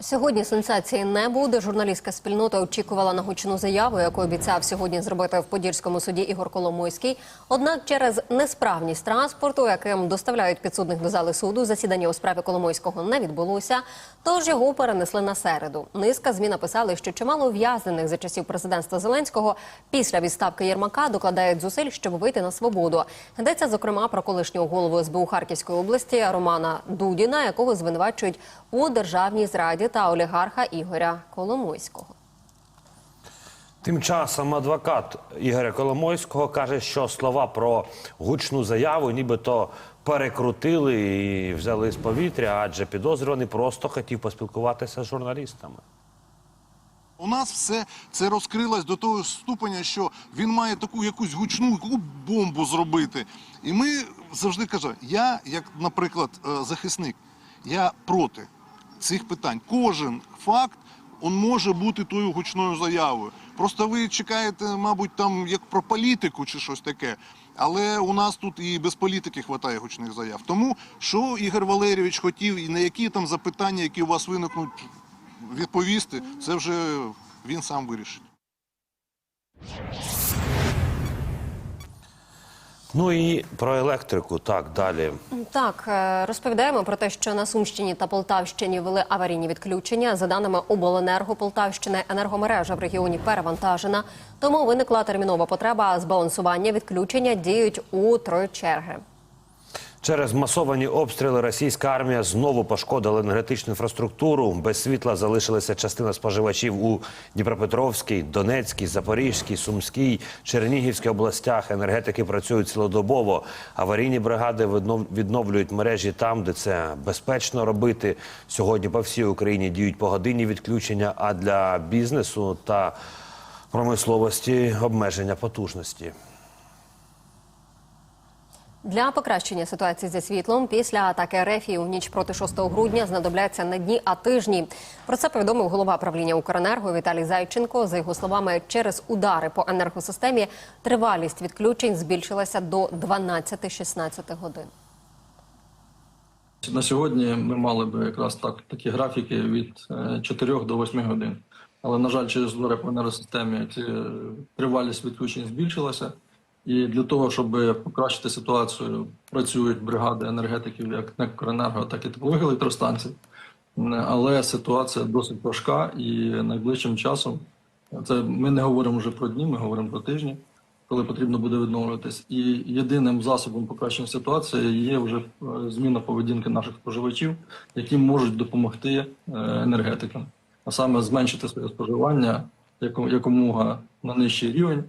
Сьогодні сенсації не буде. Журналістська спільнота очікувала на гучну заяву, яку обіцяв сьогодні зробити в Подільському суді Ігор Коломойський. Однак, через несправність транспорту, яким доставляють підсудних до зали суду, засідання у справі Коломойського не відбулося. Тож його перенесли на середу. Низка змі написали, що чимало ув'язнених за часів президентства Зеленського після відставки Єрмака докладають зусиль, щоб вийти на свободу. Йдеться зокрема про колишнього голову СБУ Харківської області Романа Дудіна, якого звинувачують у державній зраді та олігарха Ігоря Коломойського. Тим часом адвокат Ігоря Коломойського каже, що слова про гучну заяву нібито перекрутили і взяли з повітря, адже підозрюваний просто хотів поспілкуватися з журналістами. У нас все це розкрилось до того ступеня, що він має таку якусь гучну бомбу зробити. І ми завжди кажемо, я, як, наприклад, е, захисник, я проти цих питань. Кожен факт он може бути тою гучною заявою. Просто ви чекаєте, мабуть, там як про політику чи щось таке. Але у нас тут і без політики вистачає гучних заяв. Тому що Ігор Валерійович хотів і на які там запитання, які у вас виникнуть, відповісти, це вже він сам вирішить. Ну і про електрику, так далі. Так, е, розповідаємо про те, що на Сумщині та Полтавщині вели аварійні відключення. За даними обленерго Полтавщини, енергомережа в регіоні перевантажена, тому виникла термінова потреба збалансування відключення діють у три черги. Через масовані обстріли російська армія знову пошкодила енергетичну інфраструктуру. Без світла залишилася частина споживачів у Дніпропетровській, Донецькій, Запорізькій, Сумській, Чернігівській областях. Енергетики працюють цілодобово. Аварійні бригади віднов- відновлюють мережі там, де це безпечно робити. Сьогодні по всій Україні діють погодинні відключення, а для бізнесу та промисловості обмеження потужності. Для покращення ситуації зі світлом після атаки РФІ у ніч проти 6 грудня знадобляться не дні, а тижні. Про це повідомив голова правління Укренерго Віталій Зайченко. За його словами, через удари по енергосистемі тривалість відключень збільшилася до 12-16 годин. На сьогодні ми мали би якраз так такі графіки від е, 4 до 8 годин. Але, на жаль, через удари по енергосистемі е, тривалість відключень збільшилася. І для того, щоб покращити ситуацію, працюють бригади енергетиків як НЕК так і теплових електростанцій. Але ситуація досить важка і найближчим часом це ми не говоримо вже про дні, ми говоримо про тижні, коли потрібно буде відновлюватись. І єдиним засобом покращення ситуації є вже е, зміна поведінки наших споживачів, які можуть допомогти е, енергетикам, а саме зменшити своє споживання якомога на нижчий рівень